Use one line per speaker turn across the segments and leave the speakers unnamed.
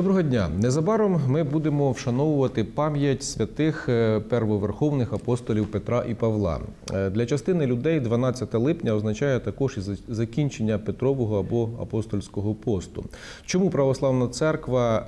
Доброго дня. Незабаром ми будемо вшановувати пам'ять святих е, первоверховних апостолів Петра і Павла. Е, Для частини людей 12 липня означає також і закінчення Петрового або апостольського посту. Чому православна церква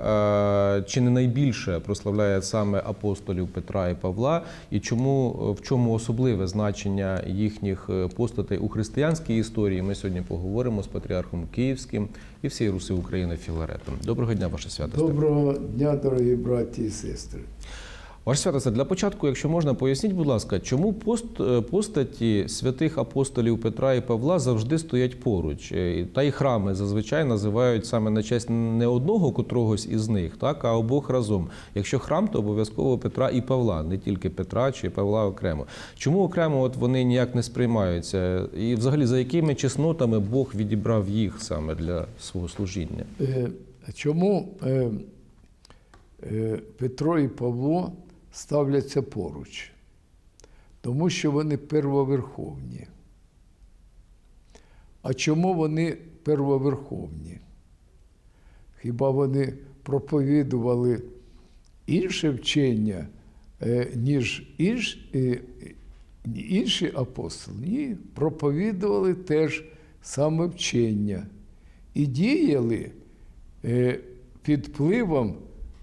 е, чи не найбільше прославляє саме апостолів Петра і Павла, і чому в чому особливе значення їхніх постатей у християнській історії? Ми сьогодні поговоримо з патріархом Київським і всієї Руси України Філаретом. Доброго дня, ваше святосте.
Доброго дня, дорогі браті і сестри.
Ваше святосте, для початку, якщо можна, поясніть, будь ласка, чому пост, е, постаті святих апостолів Петра і Павла завжди стоять поруч? Е, Та й храми зазвичай називають саме на честь не одного котрогось із них, так, а обох разом. Якщо храм, то обов'язково Петра і Павла, не тільки Петра чи Павла окремо. Чому окремо от вони ніяк не сприймаються? І взагалі за якими чеснотами Бог відібрав їх саме для свого служіння?
Чому е, е, Петро і Павло ставляться поруч? Тому що вони первоверховні. А чому вони первоверховні? Хіба вони проповідували інше вчення, е, ніж е, інші апостоли? Ні, проповідували теж саме вчення і діяли під впливом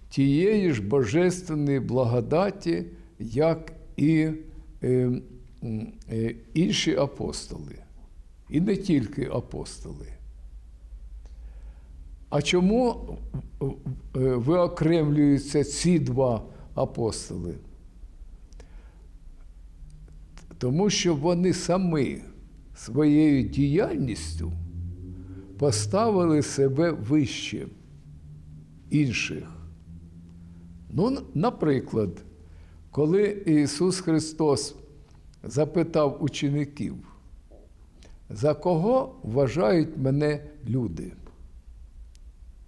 тієї ж божественної благодаті, як і е, е, інші апостоли. І не тільки апостоли. А чому е, виокремлюються ці два апостоли? Тому що вони самі своєю діяльністю поставили себе вище інших. Ну, наприклад, коли Ісус Христос запитав учеників, за кого вважають мене люди?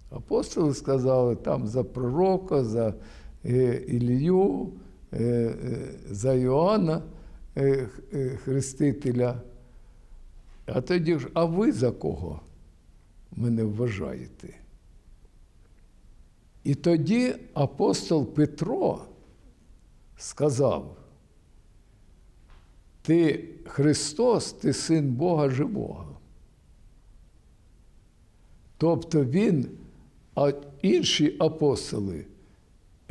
Апостоли сказали там за пророка, за е, Ілію, е, е, за Йоанна Хрестителя. А тоді ж, а ви за кого мене вважаєте? І тоді апостол Петро сказав: Ти Христос, ти син Бога живого. Тобто він, а інші апостоли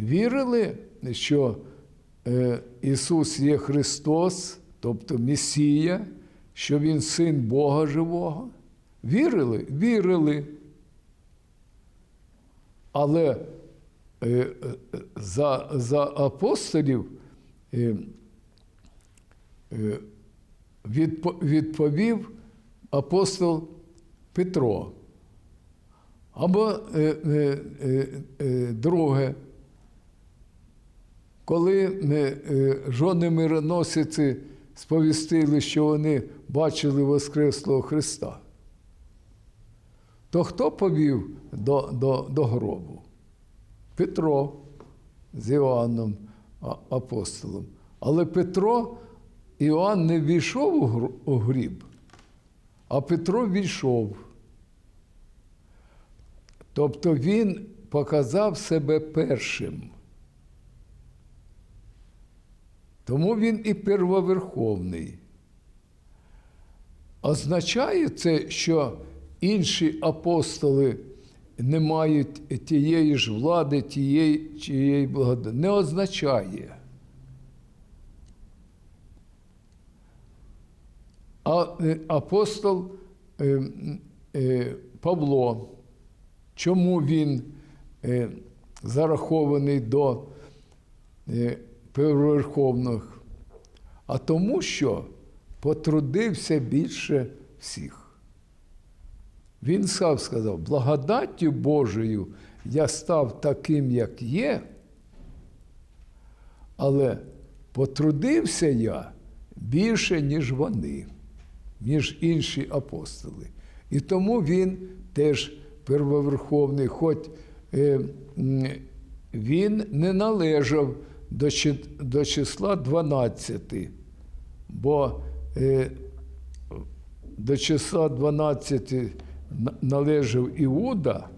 вірили, що е, Ісус є Христос, тобто Месія, що Він син Бога живого. Вірили? Вірили. Але е, е, за, за апостолів е, відпо- відповів апостол Петро. Або друге, коли жони мироносиці сповістили, що вони бачили Воскреслого Христа, то хто повів до, до, до гробу? Петро з Іоанном апостолом. Але Петро, Іоанн не війшов у гріб, а Петро війшов. Тобто він показав себе першим. Тому він і первоверховний. Означає це, що інші апостоли не мають тієї ж влади, тієї, тієї благодаті. Не означає. А е, апостол е, е, Павло, чому він зарахований до первоверховних? А тому, що потрудився більше всіх. Він сам сказав: благодаттю Божою я став таким, як є, але потрудився я більше, ніж вони, ніж інші апостоли. І тому він теж первоверховний, хоч е, він не належав до, числа 12, бо до числа 12 на- належав Іуда,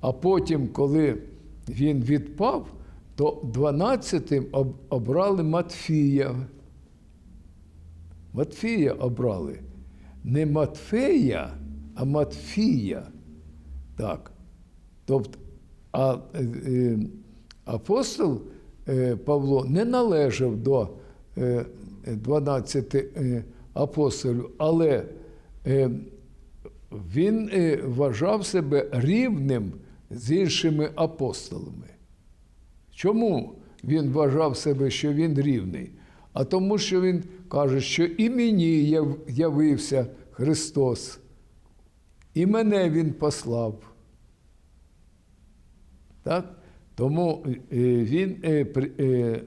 А потім, коли він відпав, то 12-тим обрали Матфія. Матфія обрали. Не Матфея, а Матфія. Так. Тобто, а е, е, апостол е, Павло не належав до е, 12 е, апостолів, але е, він е, вважав себе рівним з іншими апостолами. Чому він вважав себе, що він рівний? А тому, що він каже, що і мені яв- явився Христос, і мене Він послав. Так? Тому е, він е,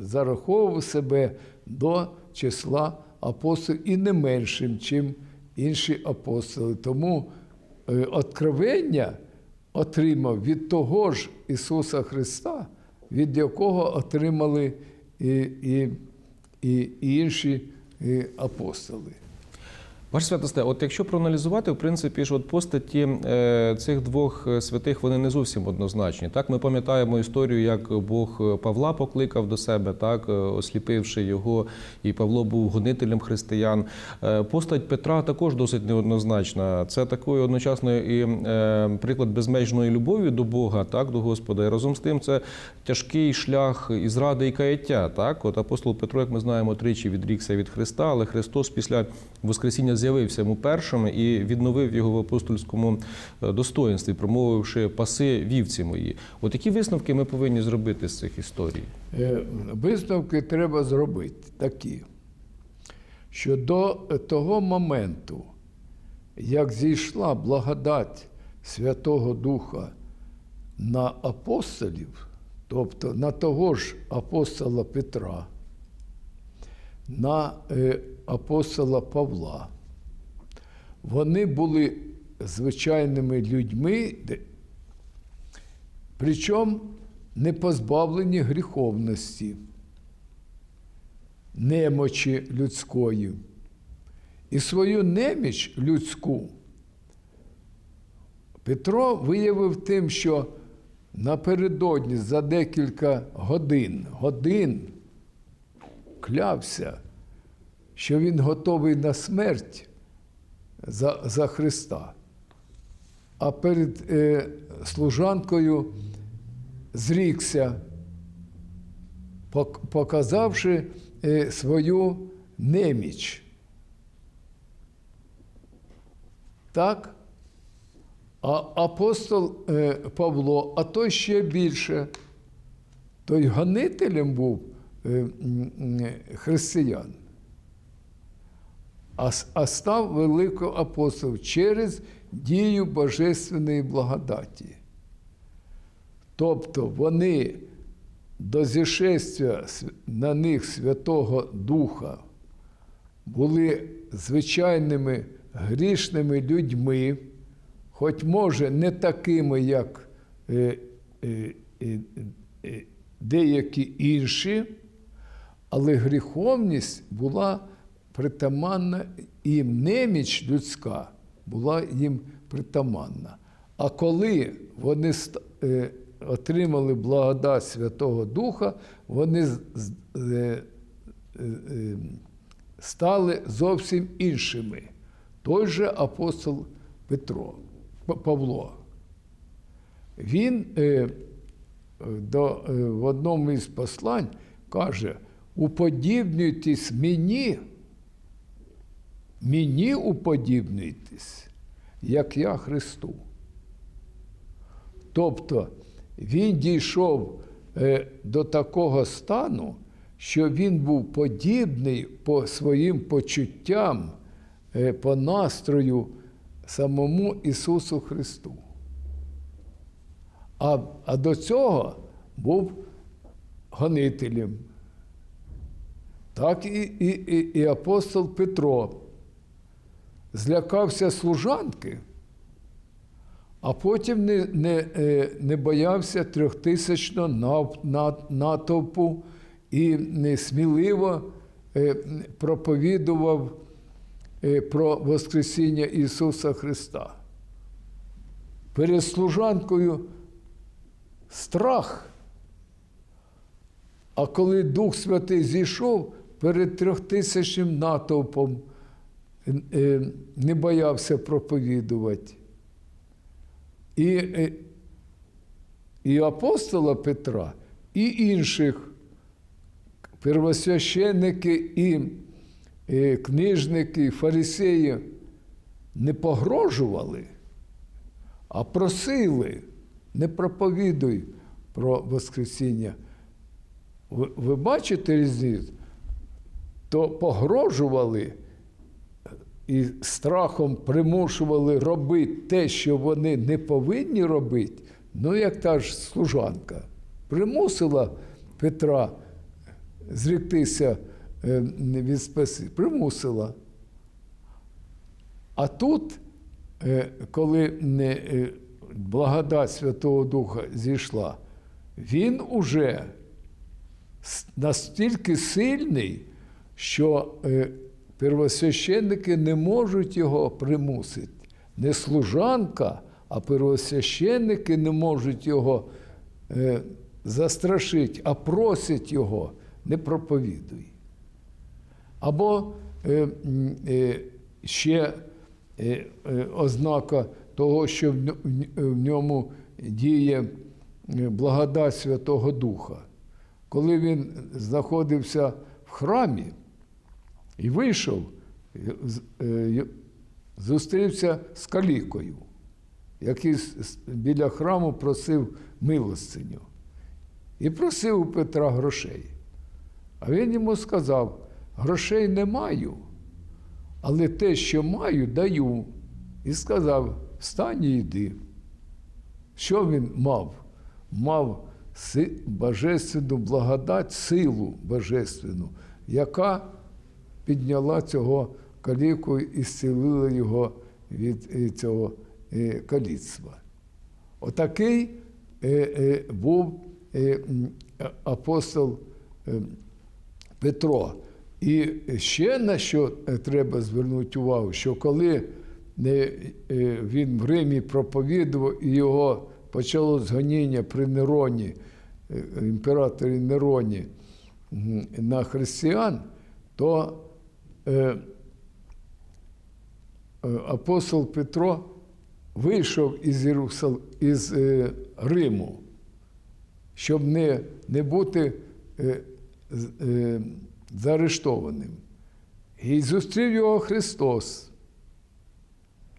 зараховував себе до числа апостолів і не меншим, чим інші апостоли. Тому е, откровення отримав від того ж Ісуса Христа, від якого отримали і, і, і, і інші апостоли.
Ваше святосте, от якщо проаналізувати, в принципі, ж от постаті е, цих двох е, святих вони не зовсім однозначні. Так, ми пам'ятаємо історію, як Бог е, Павла покликав до себе, так осліпивши його, і Павло був гонителем християн. Постать Петра також досить неоднозначна. Це такою одночасно і приклад безмежної любові до Бога, так до Господа. І разом з тим це тяжкий шлях і зради і каяття. Так, от апостол Петро, як ми знаємо, тричі відрікся від Христа, але Христос після Воскресіння з'явився йому першим і відновив його в апостольському е, достоїнстві, промовивши паси вівці мої. От які висновки ми повинні зробити з цих історій?
Е, Висновки треба зробити такі, що до того моменту, як зійшла благодать Святого Духа на апостолів, тобто на того ж апостола Петра, на е, апостола Павла, вони були звичайними людьми, причому не позбавлені гріховності, немочі людської. І свою неміч людську Петро виявив тим, що напередодні за декілька годин, годин клявся, що він готовий на смерть за, за Христа. А перед е, служанкою зрікся, показавши е, свою неміч. Так? А апостол е, Павло, а той ще більше, той гонителем був е, м, християн, а, став великим апостолом через дію Божественної благодаті. Тобто вони до зішестя на них Святого Духа були звичайними грішними людьми, хоч може не такими, як е, е, е, деякі інші, але гріховність була притаманна їм, неміч людська була їм притаманна. А коли вони е, отримали благодать Святого Духа, вони е, е, стали зовсім іншими. Той же апостол Петро, Павло. Він до, в одному із послань каже: уподібнюйтесь мені, мені уподібнюйтесь, як я Христу. Тобто він дійшов е, до такого стану, що він був подібний по своїм почуттям, е, по настрою самому Ісусу Христу. А, а до цього був гонителем. Так і, і, і, і апостол Петро злякався служанки, а потім не, не, е, не боявся трьохтисячного натовпу і сміливо е, проповідував е, про Воскресіння Ісуса Христа. перед служанкою страх. А коли Дух Святий зійшов перед трьохтисячним натовпом, не боявся проповідувати. І, е, і апостола Петра, і інших первосвященники, і е, книжники, і фарисеї не погрожували, а просили, не проповідуй про Воскресіння. Ви, ви бачите різницю? То погрожували і страхом примушували робити те, що вони не повинні робити. Ну, як та ж служанка, примусила Петра зріктися е, від спаси, примусила. А тут, е, коли е, благодать Святого Духа зійшла, він уже настільки сильний, що первосвященники не можуть його примусити. Не служанка, а первосвященники не можуть його е, застрашити, а просять його, не проповідуй. Або е, е, ще е, е, ознака того, що в ньому діє е, благодать Святого Духа. Коли він знаходився в храмі і вийшов, е, е, зустрівся з калікою, який біля храму просив милостиню. І просив у Петра грошей. А він йому сказав: грошей не маю, але те, що маю, даю. І сказав: встань і йди. Що він мав? Мав божественну благодать, силу божественну, яка підняла цього каліку і зцілила його від е, цього е, каліцтва. Отакий е, був апостол Петро. І ще на що треба звернути увагу, що коли він в Римі проповідував і його почало згоніння при Нероні, імператорі Нероні на християн, то апостол Петро вийшов із, Єрусал... із е, Риму, щоб не, не бути е, е, заарештованим. І зустрів його Христос.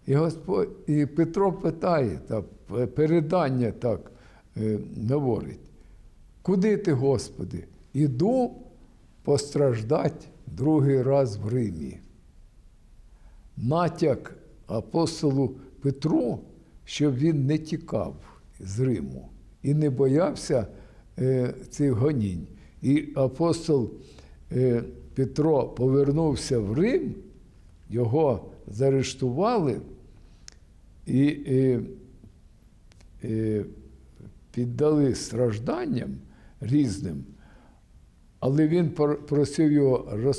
І, Господь, і Петро питає, так, передання так е, говорить. Куди ти, Господи? Іду постраждати другий раз в Римі. Натяк апостолу Петру, щоб він не тікав з Риму і не боявся е, цих гонінь. І апостол е, Петро повернувся в Рим, його заарештували і е, е, піддали стражданням різним. Але він просив його,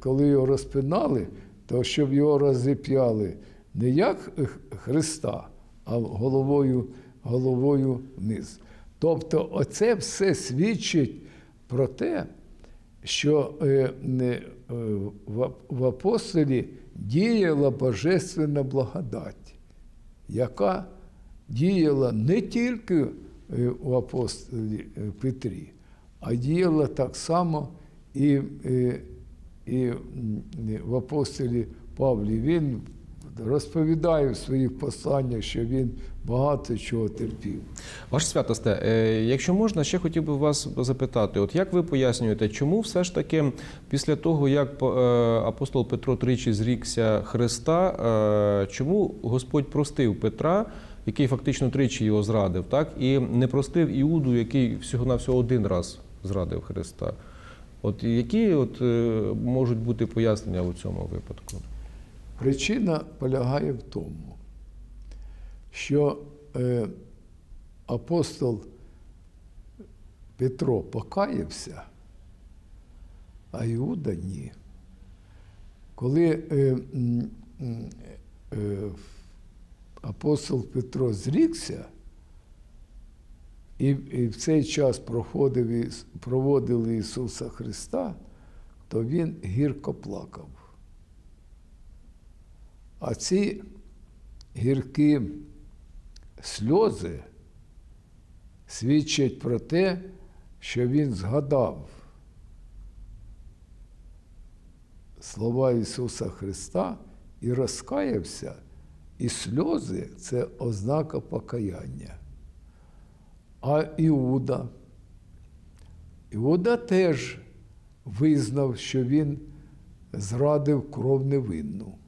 коли його розпинали, то щоб його розіп'яли не як Христа, а головою, головою вниз. Тобто, оце все свідчить про те, що е, е, в, апостолі діяла божественна благодать, яка діяла не тільки е, у апостолі Петрі, а діяла так само і, е, і в апостолі Павлі. Він розповідає в своїх посланнях, що він багато чого терпів.
Ваше святосте, е, якщо можна, ще хотів би вас запитати: от як ви пояснюєте, чому все ж таки після того, як по- е, апостол Петро тричі зрікся Христа, е, чому Господь простив Петра, який фактично тричі його зрадив, так і не простив Іуду, який всього на всього один раз зрадив Христа? От які от, е, можуть бути пояснення у цьому випадку?
Причина полягає в тому, що е, апостол Петро покаявся, а Іуда ні. Коли е, м, е, апостол Петро зрікся, і, і в цей час проходив, Іс- проводили Ісуса Христа, то він гірко плакав. А ці гіркі сльози свідчать про те, що він згадав слова Ісуса Христа і розкаявся, і сльози це ознака покаяння. А Іуда, Іуда теж визнав, що він зрадив кров невинну.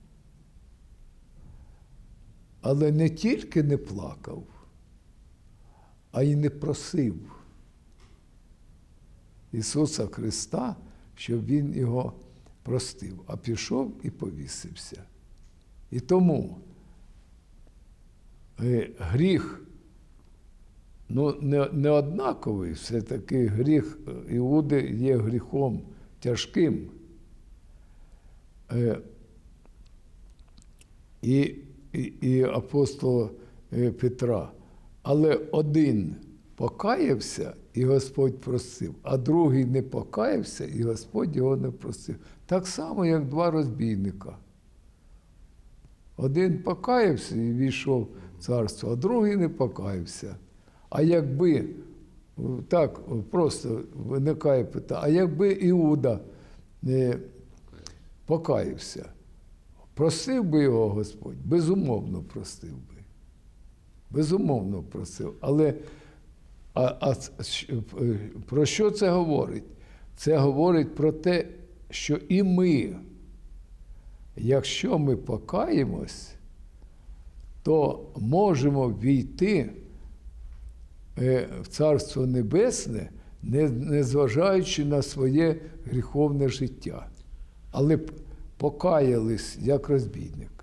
Але не тільки не плакав, а й не просив Ісуса Христа, щоб Він його простив, а пішов і повісився. І тому е, гріх ну, не, не однаковий, все-таки гріх Іуди є гріхом тяжким. Е, і, і, і апостола е, Петра. Але один покаявся, і Господь простив, а другий не покаявся, і Господь його не простив. Так само, як два розбійника. Один покаявся і війшов в царство, а другий не покаявся. А якби так просто виникає питання, а якби Іуда не покаявся, простив би його Господь? Безумовно, простив би. Безумовно, простив. Але а, а е, про що це говорить? Це говорить про те, що і ми, якщо ми покаємось, то можемо війти е, в Царство Небесне, незважаючи на своє гріховне життя. Але покаялись як розбійник.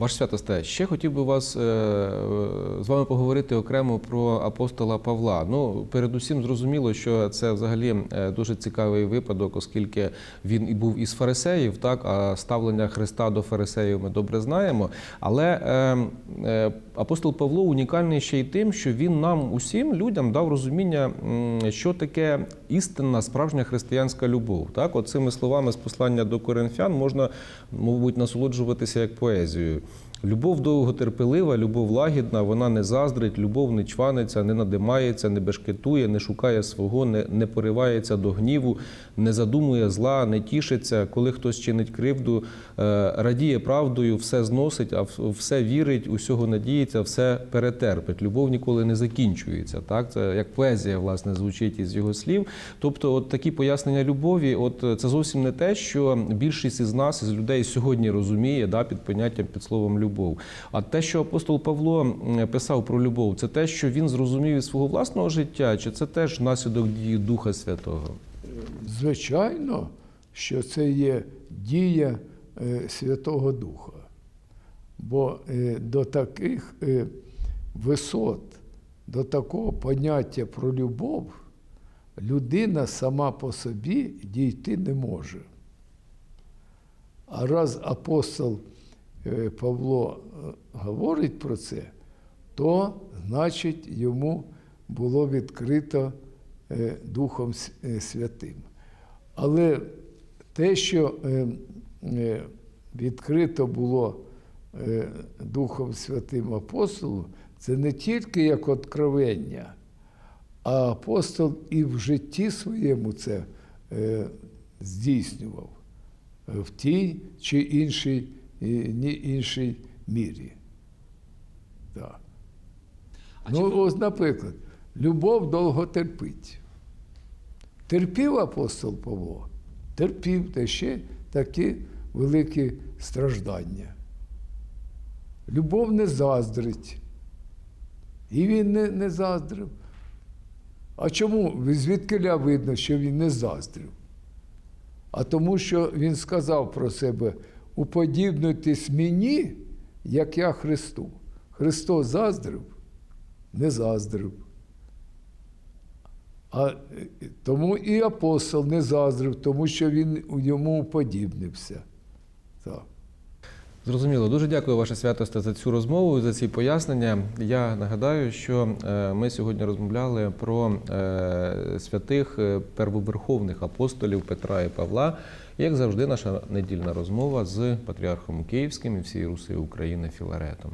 Ваш святосте, ще хотів би вас е, е, з вами поговорити окремо про апостола Павла. Ну, передусім зрозуміло, що це взагалі е, дуже цікавий випадок, оскільки він і був із фарисеїв, так а ставлення Христа до фарисеїв ми добре знаємо. Але е, е, апостол Павло унікальний ще й тим, що він нам усім людям дав розуміння, що таке істинна справжня християнська любов. Так, от цими словами з послання до коринфян можна, мабуть, насолоджуватися як поезією. Любов довготерпелива, любов лагідна, вона не заздрить, любов не чваниться, не надимається, не бешкетує, не шукає свого, не, не поривається до гніву, не задумує зла, не тішиться. Коли хтось чинить кривду, е, радіє правдою, все зносить, а все вірить, усього надіється, все перетерпить. Любов ніколи не закінчується. Так? Це як поезія, власне, звучить із його слів. Тобто, от такі пояснення любові, от е, це зовсім не те, що більшість із нас, із людей сьогодні розуміє да, під поняттям під словом любов. А те, що апостол Павло писав про любов, це те, що він зрозумів із свого власного життя, чи це теж наслідок дії Духа Святого?
Звичайно, що це є дія е, Святого Духа. Бо е, до таких е, висот, до такого поняття про любов людина сама по собі дійти не може. А раз апостол Павло е, говорить про це, то значить йому було відкрито е, Духом е, Святим. Але те, що е, е, відкрито було е, Духом Святим апостолу, це не тільки як откровення, а апостол і в житті своєму це е, здійснював е, в тій чи іншій, е, ні- іншій мірі. Так. Ну, ось, наприклад, любов довго терпить. Терпів апостол Павло, терпів та ще такі великі страждання. Любов не заздрить. І він не, не заздрив. А чому? Звідкиля видно, що він не заздрив? А тому, що він сказав про себе: уподібнуйтесь мені, як я Христу. Христос заздрив, не заздрив. А е, тому і апостол не заздрив, тому що він йому уподібнився. Так.
Зрозуміло, дуже дякую, ваше святосте, за цю розмову за ці пояснення. Я нагадаю, що е, ми сьогодні розмовляли про е, святих е, первоверховних апостолів Петра і Павла. Як завжди, наша недільна розмова з патріархом Київським і всієї Руси України Філаретом.